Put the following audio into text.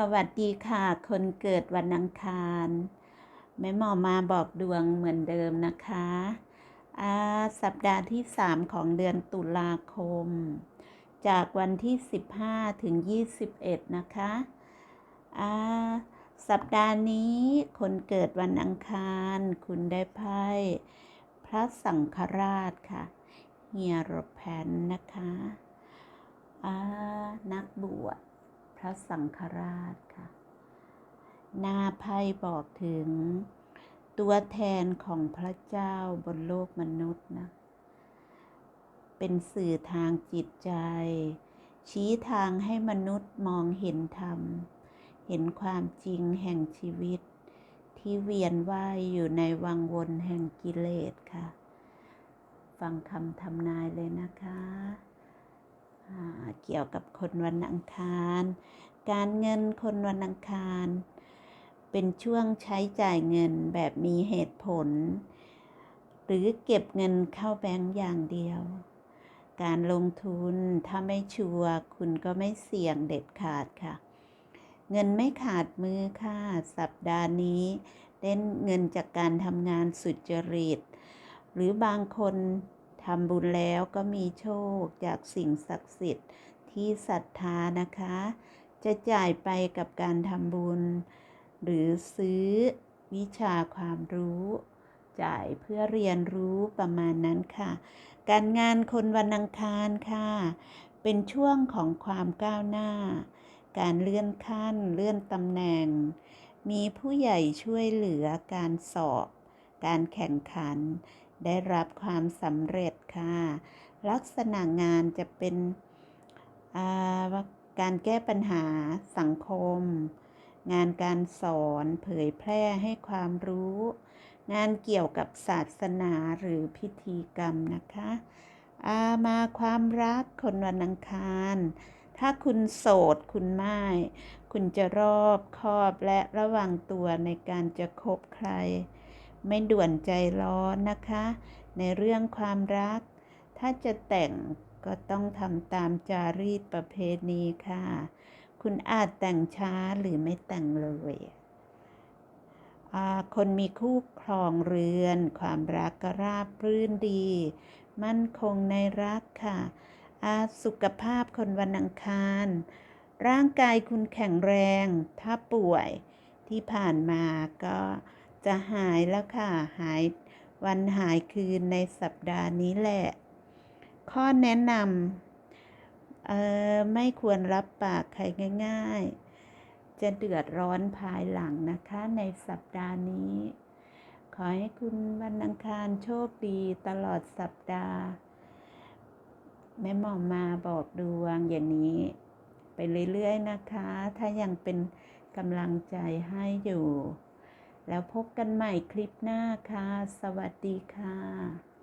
สวัสดีค่ะ คนเกิดวันอังคารแม่หมอมาบอกดวงเหมือนเดิมนะคะอาสัปดาห์ที่ 3 ของเดือนตุลาคม จากวันที่ 15 ถึง 21 นะคะอาสัปดาห์นี้คนเกิดวันอังคาร คุณได้ไพ่พระสังฆราชค่ะเฮียรแพนนะคะนักบวช พระสังฆราชค่ะ หน้าไพ่บอกถึงตัวแทนของพระเจ้าบนโลกมนุษย์นะ เป็นสื่อทางจิตใจ ชี้ทางให้มนุษย์มองเห็นธรรม เห็นความจริงแห่งชีวิต ที่เวียนว่ายอยู่ในวังวนแห่งกิเลสค่ะ ฟังคำทำนายเลยนะคะ เกี่ยวกับคนวันอังคาร การเงินคนวันอังคาร เป็นช่วงใช้จ่ายเงินแบบมีเหตุผล หรือเก็บเงินเข้าแบงก์อย่างเดียว การลงทุนถ้าไม่ชัวร์คุณก็ไม่เสี่ยงเด็ดขาดค่ะ เงินไม่ขาดมือค่ะ สัปดาห์นี้เล่นเงินจากการทำงานสุจริต หรือบางคนทำบุญแล้วก็มีโชคจากสิ่งศักดิ์สิทธิ์ ที่ศรัทธานะคะ จะจ่ายไปกับการทำบุญ หรือซื้อวิชาความรู้ จ่ายเพื่อเรียนรู้ประมาณนั้นค่ะ การงานคนวันอังคารค่ะ เป็นช่วงของความก้าวหน้า การเลื่อนขั้น เลื่อนตำแหน่ง มีผู้ใหญ่ช่วยเหลือการสอบ การแข่งขันได้รับความสำเร็จค่ะ ลักษณะงานจะเป็น การแก้ปัญหาสังคม งานการสอนเผยแพร่ให้ความรู้ งานเกี่ยวกับศาสนาหรือพิธีกรรมนะคะามาความรักคนวันอังคาร ถ้าคุณโสดคุณไม่ คุณจะรอบคอบและระวังตัวในการจะคบใคร ไม่ด่วนใจร้อนนะคะ ในเรื่องความรัก ถ้าจะแต่ง ก็ต้องทำตามจารีตประเพณีค่ะ คุณอาจแต่งช้าหรือไม่แต่งเลยอาคนมีคู่ครองเรือน ความรักก็ราบรื่นดี มั่นคงในรักค่ะอาสุขภาพคนวันอังคาร ร่างกายคุณแข็งแรง ถ้าป่วยที่ผ่านมาก็จะหายแล้วค่ะ หายวันหายคืนในสัปดาห์นี้แหละ ข้อแนะนำเอ่อไม่ควรรับปากใครง่าย ๆ จะเดือดร้อนภายหลังนะคะในสัปดาห์นี้ ขอให้คุณวันอังคารโชคดีตลอดสัปดาห์ แม่หมอมาบอกดวงอย่างนี้ ไปเรื่อยๆนะคะ ถ้ายังเป็นกำลังใจให้อยู่ แล้วพบกันใหม่คลิปหน้าค่ะ สวัสดีค่ะ